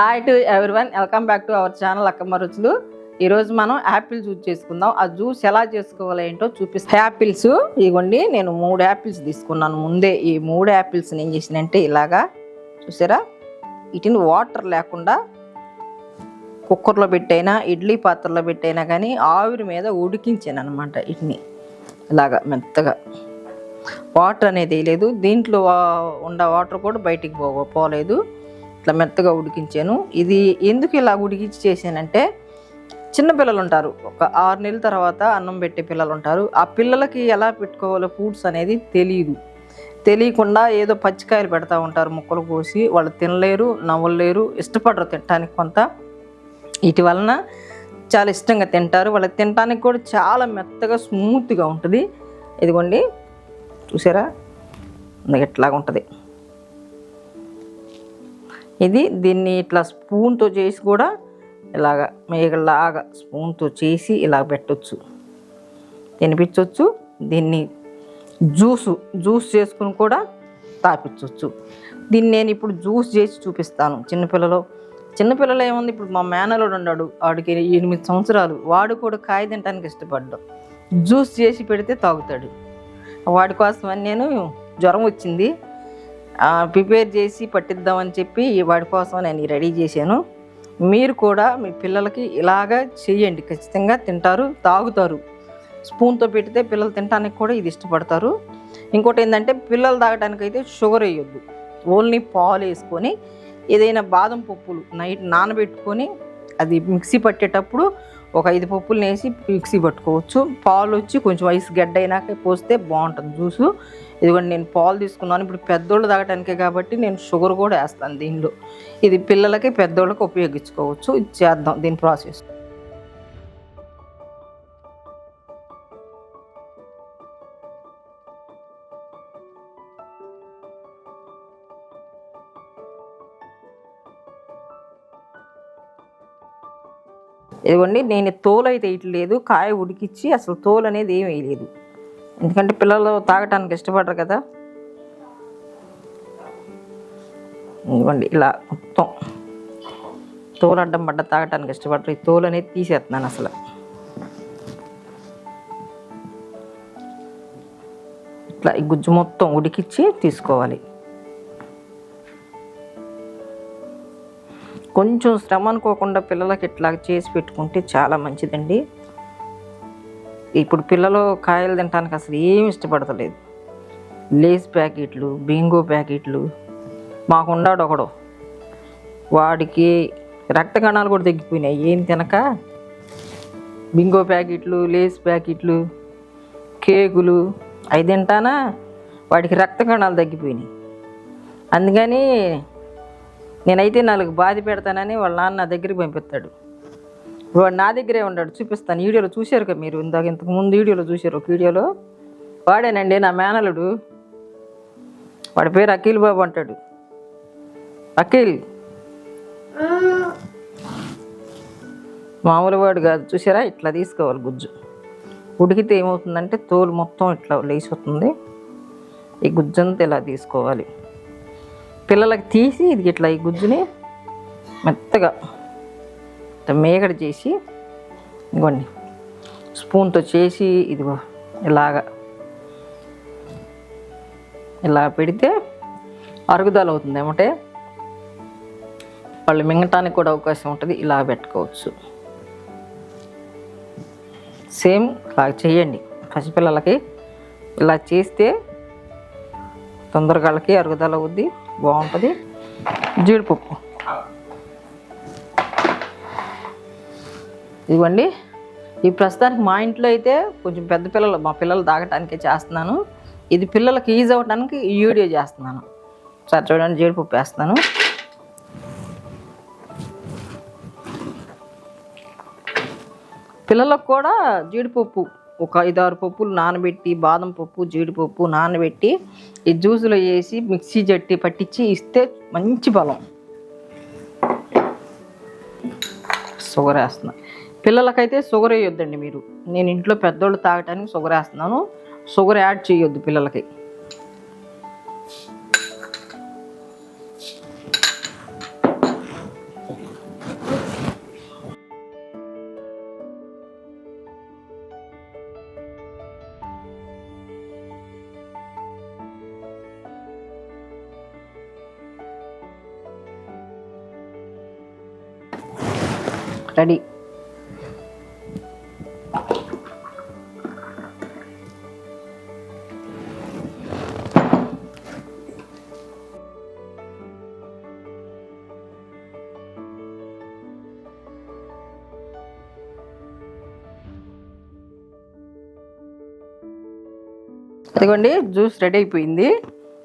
Hi to one welcome back to our channel Akkamma రుచులు ఈరోజు మనం యాపిల్ జ్యూస్ చేసుకుందాం. ఆ జ్యూస్ ఎలా చేసుకోవాలి ఏంటో చూపిస్తాం. యాపిల్స్ ఇవ్వండి నేను మూడు యాపిల్స్ తీసుకున్నాను ముందే. ఈ మూడు యాపిల్స్ని ఏం చేసినంటే ఇలాగా చూసారా? వీటిని వాటర్ లేకుండా కుక్కర్లో పెట్టైనా ఇడ్లీ పాత్రలో పెట్టైనా కానీ ఆవిరి మీద ఉడికించాను అనమాట వీటిని. ఇలాగా మెత్తగా. వాటర్ అనేది లేదు. దీంట్లో వా- ఉన్న వాటర్ కూడా బయటికి పో పోలేదు. ఇట్లా మెత్తగా ఉడికించాను. ఇది ఎందుకు ఇలా ఉడికించి చేశానంటే చిన్న పిల్లలు ఉంటారు ఒక ఆరు నెలల తర్వాత అన్నం పెట్టే పిల్లలు ఉంటారు ఆ పిల్లలకి ఎలా పెట్టుకోవాలో ఫుడ్స్ అనేది తెలియదు తెలియకుండా ఏదో పచ్చికాయలు పెడతా ఉంటారు ముక్కలు కోసి. వాళ్ళు తినలేరు నవ్వలేరు ఇష్టపడరు తినడానికి కొంత. వీటి వలన చాలా ఇష్టంగా తింటారు. వాళ్ళకి తినడానికి కూడా చాలా మెత్తగా స్మూత్గా ఉంటుంది. ఇదిగోండి. చూసారా? ఇందాక ఇట్లాగా ఉంటుంది ఇది దీన్ని ఇట్లా స్పూన్తో చేసి కూడా ఇలాగ మేగలాగా స్పూన్తో చేసి ఇలా పెట్టచ్చు. తినిపించవచ్చు దీన్ని జ్యూసు జ్యూస్ చేసుకుని కూడా తాపించవచ్చు దీన్ని నేను ఇప్పుడు జ్యూస్ చేసి చూపిస్తాను చిన్నపిల్లలు. చిన్నపిల్లలు ఏముంది? ఇప్పుడు మా మేనలోడు ఉన్నాడు. వాడికి ఎనిమిది సంవత్సరాలు. వాడు కూడా కాయ తినడానికి ఇష్టపడ్డాడు జ్యూస్ చేసి పెడితే తాగుతాడు. వాడి కోసమని నేను జ్వరం వచ్చింది. ప్రిపేర్ చేసి పట్టిద్దామని చెప్పి వాడి కోసం నేను రెడీ చేశాను. మీరు కూడా మీ పిల్లలకి ఇలాగా చేయండి. ఖచ్చితంగా తింటారు తాగుతారు. స్పూన్తో పెడితే పిల్లలు తినడానికి కూడా ఇది ఇష్టపడతారు. ఇంకోటి ఏంటంటే పిల్లలు తాగడానికి అయితే షుగర్ వేయొద్దు. ఓన్లీ పాలు వేసుకొని ఏదైనా బాదం పప్పులు నైట్ నానబెట్టుకొని అది మిక్సీ పట్టేటప్పుడు ఒక ఐదు పప్పులు వేసి మిక్సీ పట్టుకోవచ్చు. పాలు వచ్చి కొంచెం వయసు గడ్డ అయినాక పోస్తే బాగుంటుంది. జ్యూసు ఇదిగోండి నేను పాలు తీసుకున్నాను. ఇప్పుడు పెద్దోళ్ళు తాగటానికే కాబట్టి నేను షుగర్ కూడా వేస్తాను దీనిలో ఇది పిల్లలకి పెద్దోళ్ళకి ఉపయోగించుకోవచ్చు. ఇది చేద్దాం దీని ప్రాసెస్. ఇదిగోండి నేను తోలు అయితే వేయట్లేదు కాయ ఉడికిచ్చి అసలు తోలు అనేది ఏం వేయలేదు. ఎందుకంటే పిల్లలు తాగటానికి ఇష్టపడరు కదా. ఇదిగోండి ఇలా మొత్తం తోలు అడ్డం పడ్డ తాగటానికి ఇష్టపడరు. ఈ తోలు అనేది తీసేస్తున్నాను అసలు. ఇట్లా ఈ గుజ్జు మొత్తం ఉడికిచ్చి తీసుకోవాలి. కొంచెం శ్రమ అనుకోకుండా పిల్లలకి ఇట్లా చేసి పెట్టుకుంటే చాలా మంచిదండి. ఇప్పుడు పిల్లలు కాయలు తినడానికి అసలు ఏమి ఇష్టపడతలేదు. లేస్ ప్యాకెట్లు బింగో ప్యాకెట్లు మాకున్నాడు ఒకడు. వాడికి రక్త కణాలు కూడా తగ్గిపోయినాయి. ఏం తినక? బింగో ప్యాకెట్లు లేస్ ప్యాకెట్లు కేకులు అవి తింటానా? వాడికి రక్త కణాలు తగ్గిపోయినాయి. అందుకని నేనైతే నాలుగు బాధ పెడతానని వాళ్ళ నాన్న నా దగ్గరికి పంపిస్తాడు. వాడు నా దగ్గరే ఉన్నాడు చూపిస్తాను. వీడియోలో చూశారు కదా మీరు? ఇందాక ఇంతకు ముందు వీడియోలో చూశారు ఒక వీడియోలో. వాడేనండి నా మేనలుడు. వాడి పేరు అఖిల్ బాబు అంటాడు. అఖిల్. మామూలు వాడు కాదు. చూసారా ఇట్లా తీసుకోవాలి గుజ్జు. ఉడికితే ఏమవుతుందంటే తోలు మొత్తం ఇట్లా లేచిపోతుంది. ఈ గుజ్జంతా ఇలా తీసుకోవాలి. పిల్లలకి తీసి ఇది ఇట్లా ఈ గుజ్జుని మెత్తగా మేగడ చేసి ఇవ్వండి స్పూన్తో చేసి ఇదిగో ఇలాగా ఇలా పెడితే అరుగుదల అవుతుంది ఏమంటే వాళ్ళు మింగటానికి కూడా అవకాశం ఉంటుంది ఇలా పెట్టుకోవచ్చు. సేమ్ ఇలా చేయండి. పసిపిల్లలకి ఇలా చేస్తే తొందరగా వాళ్ళకి అరుగుదల అవుద్ది. బాగుంటుంది. జీడిపప్పు. ఇవ్వండి ఈ ప్రస్తుతానికి మా ఇంట్లో అయితే కొంచెం పెద్ద పిల్లలు మా పిల్లలు తాగటానికే చేస్తున్నాను. ఇది పిల్లలకి ఈజ్ అవ్వడానికి ఈ వీడియో చేస్తున్నాను. సరే చూడండి జీడిపప్పు వేస్తాను పిల్లలకు కూడా జీడిపప్పు ఒక ఐదారు పప్పులు నానబెట్టి బాదం పప్పు జీడిపప్పు నానబెట్టి ఈ జ్యూస్లో వేసి మిక్సీ జట్టి పట్టించి ఇస్తే మంచి బలం. షుగర్ వేస్తున్నా. పిల్లలకైతే షుగర్ వేయొద్దండి మీరు. నేను ఇంట్లో పెద్దోళ్ళు తాగటానికి షుగర్ వేస్తున్నాను. షుగర్ యాడ్ చేయొద్దు పిల్లలకి. రెడీ. అదిగోండి జ్యూస్ రెడీ అయిపోయింది.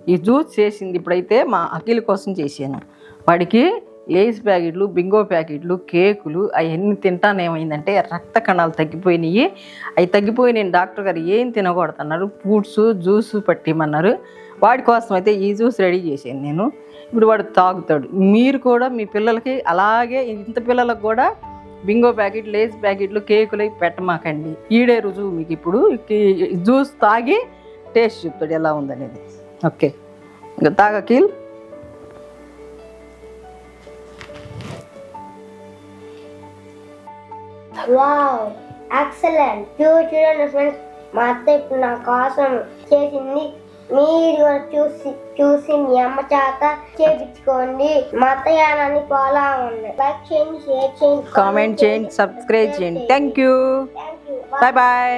ఈ జ్యూస్ చేసింది ఇప్పుడైతే మా అఖిల్ కోసం చేశాను. వాడికి లేస్ ప్యాకెట్లు బింగో ప్యాకెట్లు కేకులు అవన్నీ తింటాను ఏమైందంటే రక్త కణాలు తగ్గిపోయినాయి. అవి తగ్గిపోయి నేను డాక్టర్ గారు ఏం తినకూడదన్నారు. Fruits juice పట్టిమన్నారు. వాడి కోసం అయితే ఈ జ్యూస్ రెడీ చేశాను నేను. ఇప్పుడు వాడు తాగుతాడు. మీరు కూడా మీ పిల్లలకి అలాగే ఇంత పిల్లలకు కూడా బింగో ప్యాకెట్ లేస్ ప్యాకెట్లు కేకులు అవి పెట్టమాకండి. ఈడే రుజువు మీకు ఇప్పుడు. జ్యూస్ తాగి టేస్ట్ చెప్తాడు ఎలా ఉందనేది. ఓకే. ఇంకా తాగా వావ్ ఎక్సలెంట్ చూడండి ఫ్రెండ్స్ మా అత్త ఇప్పుడు నా కోసం చేసింది. మీరు కూడా చూసి చూసి మీ అమ్మ చేత చేపించుకోండి. మా అత్తయ్యాన్ని ఫాలో అవ్వండి. లైక్ చేయండి షేర్ చేయండి కామెంట్ చేయండి సబ్స్క్రైబ్ చేయండి. Thank you bye bye